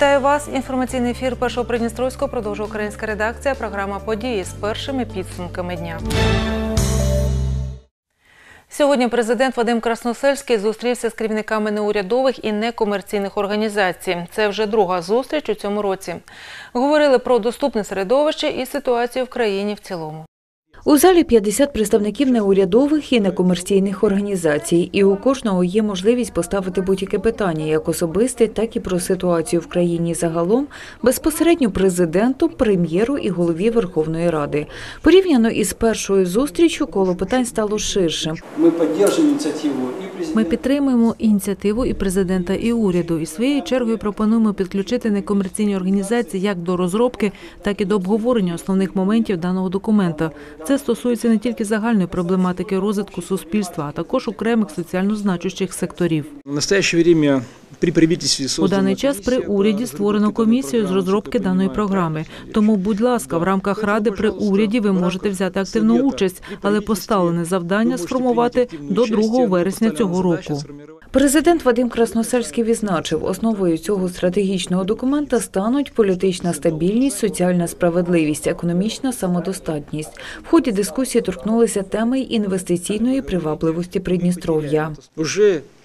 Вітаю вас! Інформаційний ефір першого Придністровського продовжує українська редакція. Програма події з першими підсумками дня. Сьогодні президент Вадим Красносельський зустрівся з керівниками неурядових і некомерційних організацій. Це вже друга зустріч у цьому році. Говорили про доступне середовище і ситуацію в країні в цілому. У залі 50 представників неурядових і некомерційних організацій, і у кожного є можливість поставити будь-яке питання, як особисте, так і про ситуацію в країні загалом, безпосередньо президенту, прем'єру і голові Верховної Ради. Порівняно із першою зустрічю, коло питань стало ширшим. Ми підтримуємо ініціативу президента. Ми підтримуємо ініціативу і президента, і уряду. І своєю чергою пропонуємо підключити некомерційні організації як до розробки, так і до обговорення основних моментів даного документа. Це стосується не тільки загальної проблематики розвитку суспільства, а також окремих соціально значущих секторів. В настоящее время при правительстве У создана даний час при комиссия по уряді разработке створено данной комісію з программы, розробки которая даної принимает програми. важные Тому, решения. будь ласка, в рамках Поэтому, ради при пожалуйста, уряді ви в можете рамках взяти активну совета участь, при але правительстві поставлене ви завдання можете сформувати прийняти активну до участь, 2 але вересня цього поставлена задача року. сформувати Президент Вадим Красносельський відзначив, основою цього стратегічного документа стануть політична стабільність, соціальна справедливість, економічна самодостатність. В ході дискусії торкнулися теми інвестиційної привабливості Придністров'я.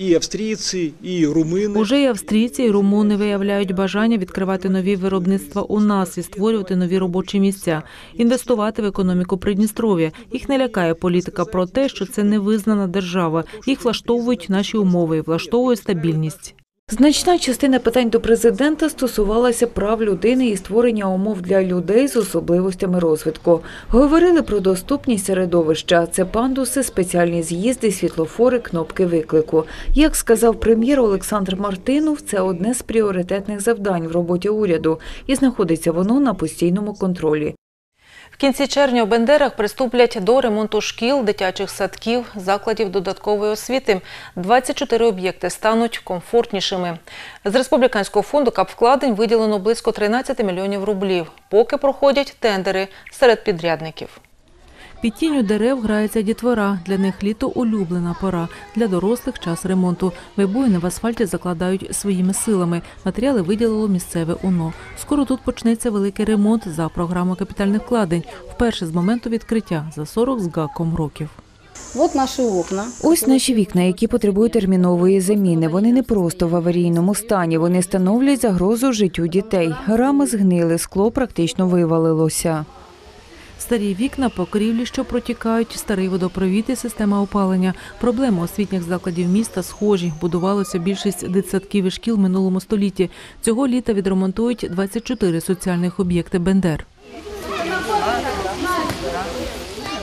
І австрійці, і румини. Уже і австрійці, і румуни виявляють бажання відкривати нові виробництва у нас і створювати нові робочі місця, інвестувати в економіку Придністров'я. Їх не лякає політика про те, що це невизнана держава. Їх влаштовують наші умови, влаштовує стабільність. Значна частина питань до президента стосувалася прав людини і створення умов для людей з особливостями розвитку. Говорили про доступність середовища. Це пандуси, спеціальні з'їзди, світлофори, кнопки виклику. Як сказав прем'єр Олександр Мартинов, це одне з пріоритетних завдань в роботі уряду, і знаходиться воно на постійному контролі. Кінці червня у Бендерах приступлять до ремонту шкіл, дитячих садків, закладів додаткової освіти. 24 об'єкти стануть комфортнішими. З республіканського фонду капвкладень виділено близько 13 мільйонів рублів. Поки проходять тендери серед підрядників. Під тінню дерев грається дітвора. Для них літо улюблена пора. Для дорослих час ремонту. Вибоїни в асфальті закладають своїми силами. Матеріали виділило місцеве УНО. Скоро тут почнеться великий ремонт за програмою капітальних вкладень. Вперше з моменту відкриття за 40 з гаком років. Вот наши окна. Ось наші вікна, які потребують термінової заміни. Вони не просто в аварійному стані. Вони становлять загрозу життю дітей. Рами згнили, скло практично вивалилося. Старі вікна, покрівлі, що протікають, старий водопровід і система опалення. Проблеми освітніх закладів міста схожі. Будувалося більшість дитсадків і шкіл минулому столітті. Цього літа відремонтують 24 соціальних об'єкти Бендер.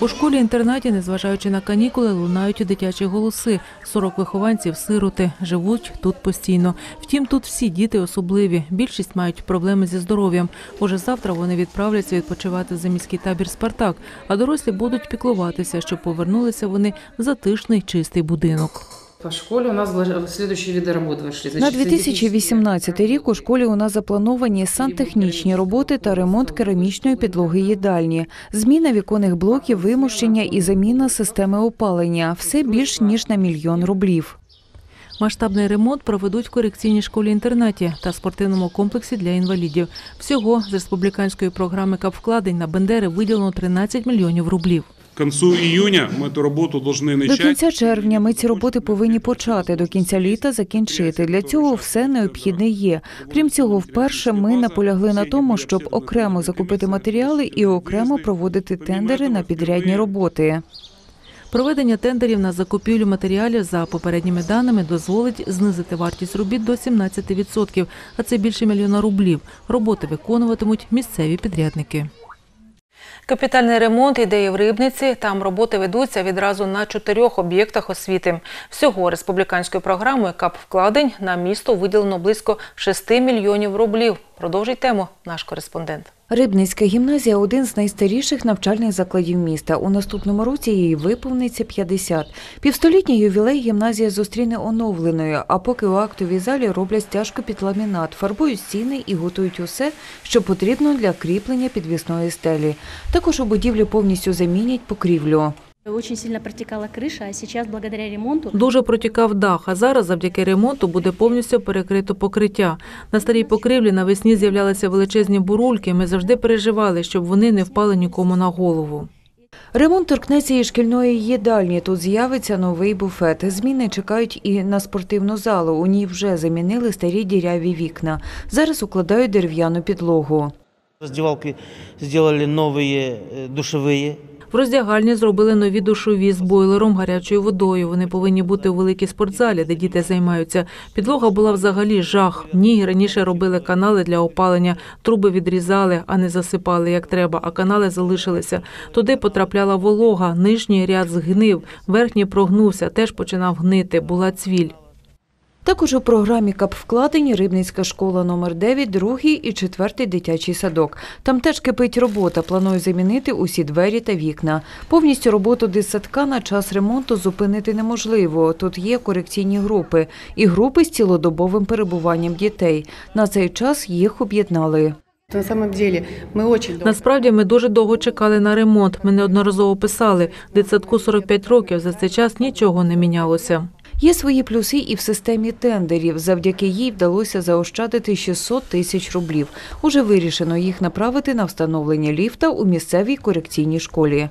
У школі-інтернаті, незважаючи на канікули, лунають дитячі голоси. 40 вихованців сироти живуть тут постійно. Втім, тут всі діти особливі. Більшість мають проблеми зі здоров'ям. Уже завтра вони відправляться відпочивати за міський табір Спартак, а дорослі будуть піклуватися, щоб повернулися вони в затишний чистий будинок. По школе у нас следующие виды работ вошли. На 2018 рік у школі у нас заплановані сантехнічні роботи та ремонт керамічної підлоги їдальні, зміна віконних блоків, вимощення і заміна системи опалення. Все більш ніж на мільйон рублів. Масштабний ремонт проведуть в корекційній школі-інтернаті та спортивному комплексі для інвалідів. Всього з республіканської програми капвкладень на Бендери виділено 13 мільйонів рублів К концу июня мы эту работу должны До начать. кінця червня ми ці роботи повинні почати, до кінця літа закінчити. Для цього все необхідне є. Крім цього, вперше ми наполягли на тому, щоб окремо закупити матеріали і окремо проводити тендери на підрядні роботи. Проведення тендерів на закупівлю матеріалів за попередніми даними дозволить знизити вартість робіт до 17%, а це більше мільйона рублів. Роботи виконуватимуть місцеві підрядники. Капітальний ремонт ідеї в Рибниці. Там роботи ведуться відразу на чотирьох об'єктах освіти. Всього республіканською програмою КАП вкладень на місто виділено близько 6 мільйонів рублів. Продовжить тему наш кореспондент. Рибницька гімназія один з найстаріших навчальних закладів міста. У наступному році їй виповниться 50. Півстолітній ювілей гімназія зустріне оновленою, а поки у актовій залі роблять стяжку під ламінат, фарбують стіни і готують усе, що потрібно для кріплення підвісної стелі. Також у будівлі повністю замінять покрівлю. Очень сильно протекала крыша, а сейчас благодаря ремонту Дуже протікав дах, а зараз завдяки ремонту буде повністю перекрито покриття. На старій покрівлі навесні з'являлися величезні бурульки. Ми завжди переживали, щоб вони не впали нікому на голову. Ремонт торкнеться і шкільної їдальні. Тут з'явиться новий буфет. Зміни чекають і на спортивну залу. У ній вже замінили старі діряві вікна. Зараз укладають дерев'яну підлогу. Раздевалки сделали новые э, душевые. В роздягальні зробили нові душові з бойлером, гарячою водою. Вони повинні бути у великій спортзалі, де діти займаються. Підлога була взагалі жах. В ній раніше робили канали для опалення, труби відрізали, а не засипали як треба, а канали залишилися. Туди потрапляла волога, нижній ряд згнив, верхній прогнувся, теж починав гнити, була цвіль. Також у програмі капвкладені Рибницька школа номер 9 другий і четвертий дитячий садок. Там теж кипить робота. Планують замінити усі двері та вікна. Повністю роботу дитсадка на час ремонту зупинити неможливо. Тут є корекційні групи і групи з цілодобовим перебуванням дітей. На цей час їх об'єднали. На самом деле мы Насправді ми дуже довго чекали на ремонт. Ми неодноразово писали. Дитсадку 45 років. За цей час нічого не мінялося. Є свої плюси і в системі тендерів. Завдяки їй вдалося заощадити 600 тисяч рублів. Уже вирішено їх направити на встановлення ліфта у місцевій корекційній школі.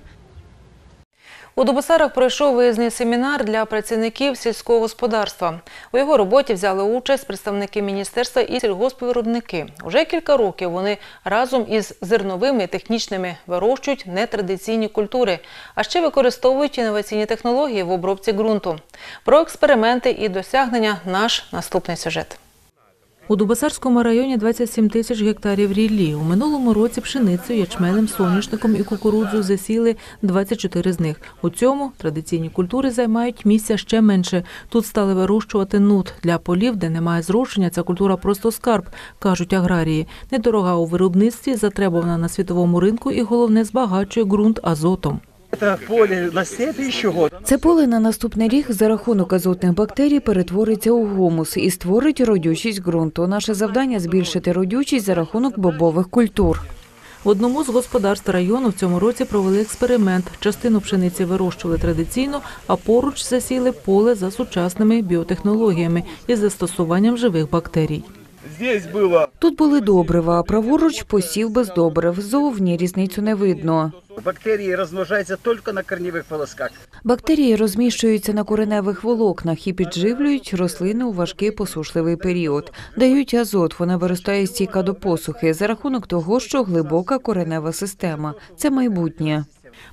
У Дубосарах пройшов виїзний семінар для працівників сільського господарства. У його роботі взяли участь представники міністерства і сільгоспвиробники. Уже кілька років вони разом із зерновими технічними вирощують нетрадиційні культури, а ще використовують інноваційні технології в обробці ґрунту. Про експерименти і досягнення наш наступний сюжет. У Дубасарському районі 27 тисяч гектарів ріллі. У минулому році пшеницею, ячменем, соняшником і кукурудзою засіли 24 з них. У цьому традиційні культури займають місця ще менше. Тут стали вирощувати нут. Для полів, де немає зрошення, ця культура просто скарб, кажуть аграрії. Недорога у виробництві, затребувана на світовому ринку і, головне, збагачує ґрунт азотом. Это поле на. Це поле на наступний рік за рахунок азотних бактерій перетвориться у гумус і створить родючість ґрунту. Наше завдання збільшити родючість за рахунок бобових культур. В одному з господарств району в цьому році провели експеримент. Частину пшениці вирощували традиційно, а поруч засіли поле за сучасними біотехнологіями із застосуванням живих бактерій. Здесь было Тут були добрива, а праворуч посів без добрив. Зовні різницю не видно. бактерии размножаются только на корневых полосках. Бактерії розміщуються на кореневих волокнах і підживлюють рослини у важкий посушливий період. Дають азот, вона виростає стійка до посухи за рахунок того, що глибока коренева система. Це майбутнє.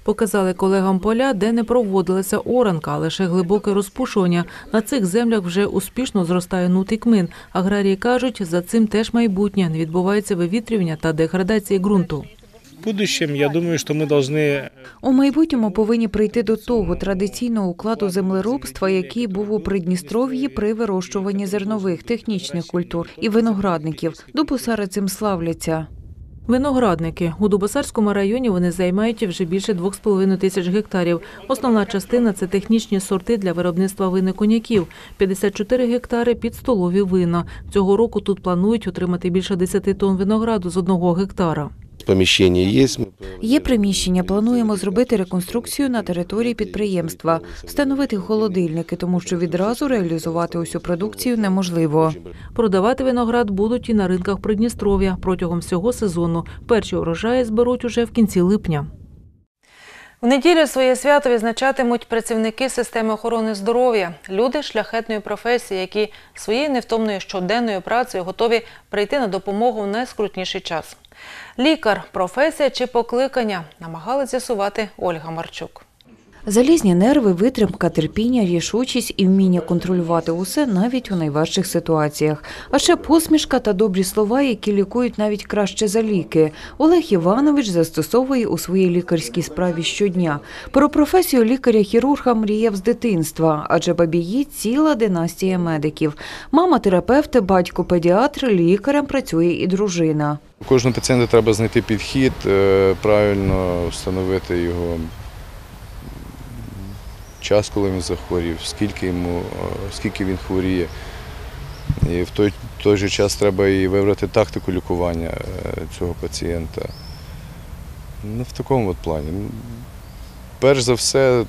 Показали колегам поля, де не проводилася оранка, а лише глибоке розпушування. На цих землях вже успішно зростає нут і кмин. Аграрії кажуть, за цим теж майбутнє. Не відбувається вивітрювання та деградації ґрунту. Будущем, я думаю, что мы должны У майбутньому повинні прийти до того традиційного укладу землеробства, який був у Придністров'ї при вирощуванні зернових технічних культур і виноградників. Дубосари цим славляться. Виноградники у Дубосарському районі вони займають вже більше 2,5 тисяч гектарів. Основна частина це технічні сорти для виробництва вини коняків, 54 гектари під столові вина. Цього року тут планують отримати більше 10 тонн винограду з одного гектара. Поміщення є. Є приміщення. Плануємо зробити реконструкцію на території підприємства, встановити холодильники, тому що відразу реалізувати усю продукцію неможливо. Продавати виноград будуть і на ринках Придністров'я протягом всього сезону. Перші урожаї зберуть уже в кінці липня. В неділю своє свято відзначатимуть працівники системи охорони здоров'я, люди шляхетної професії, які своєю невтомною щоденною працею готові прийти на допомогу в найскрутніший час. Лікар, професія чи покликання намагали з'ясувати Ольга Марчук. Залізні нерви, витримка, терпіння, рішучість і вміння контролювати усе навіть у найважчих ситуаціях. А ще посмішка та добрі слова, які лікують навіть краще за ліки. Олег Іванович застосовує у своїй лікарській справі щодня. Про професію лікаря-хірурга мріяв з дитинства, адже бабії ціла династія медиків. Мама терапевт, батько педіатр, лікарем працює і дружина. Кожного пацієнта треба знайти підхід, е, правильно встановити його час, коли він захворів, скільки йому, е, скільки він хворіє. І в той, той же час треба і вибрати тактику лікування е, цього пацієнта. Ну, в такому от плані. перш за все,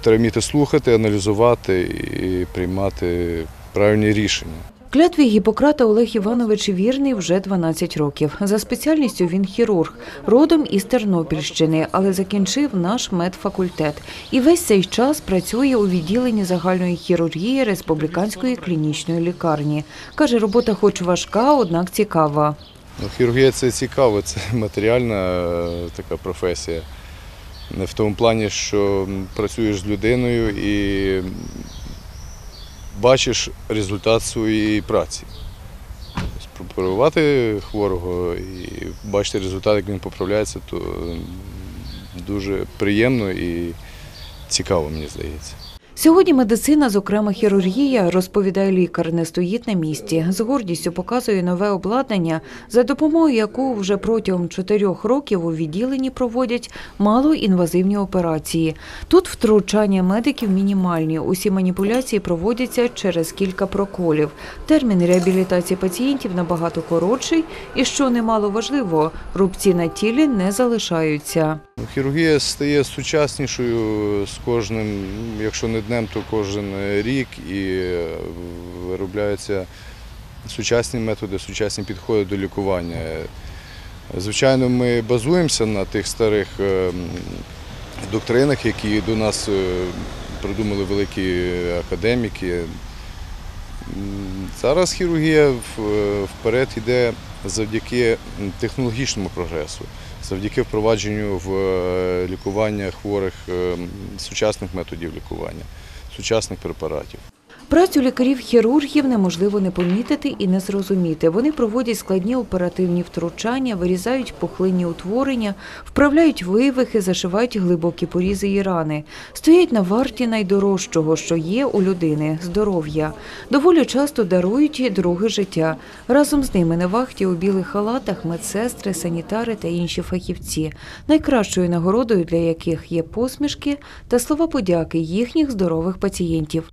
треба вміти слухати, аналізувати і приймати правильні рішення. Клятві Гіппократа Олег Іванович вірний вже 12 років. За спеціальністю він хірург, родом із Тернопільщини, але закінчив наш медфакультет. І весь цей час працює у відділенні загальної хірургії Республіканської клінічної лікарні. Каже, робота хоч важка, однак цікава. Ну, хірургія це цікаво, це матеріальна е, така професія. Не в тому плані, що працюєш з людиною і бачиш результат своєї праці. Тобто, Прооперувати хворого і бачити результат, як він поправляється, то дуже приємно і цікаво, мені здається. Сьогодні медицина, зокрема хірургія, розповідає лікар, не стоїть на місці. З гордістю показує нове обладнання, за допомогою якого вже протягом чотирьох років у відділенні проводять малоінвазивні операції. Тут втручання медиків мінімальні. Усі маніпуляції проводяться через кілька проколів. Термін реабілітації пацієнтів набагато коротший, і що немало важливо, рубці на тілі не залишаються. Хірургія стає сучаснішою з кожним, якщо не днем, то кожен рік і е, виробляються сучасні методи, сучасні підходи до лікування. Звичайно, ми базуємося на тих старих е, доктринах, які до нас е, придумали великі академіки. Зараз хірургія вперед йде завдяки технологічному прогресу, завдяки впровадженню в е, лікування хворих е, сучасних методів лікування, сучасних препаратів. Працю лікарів-хірургів неможливо не помітити і не зрозуміти. Вони проводять складні оперативні втручання, вирізають пухлинні утворення, вправляють вивихи, зашивають глибокі порізи і рани. Стоять на варті найдорожчого, що є у людини здоров'я. Доволі часто дарують друге життя. Разом з ними на вахті у білих халатах медсестри, санітари та інші фахівці, найкращою нагородою для яких є посмішки та слова подяки їхніх здорових пацієнтів.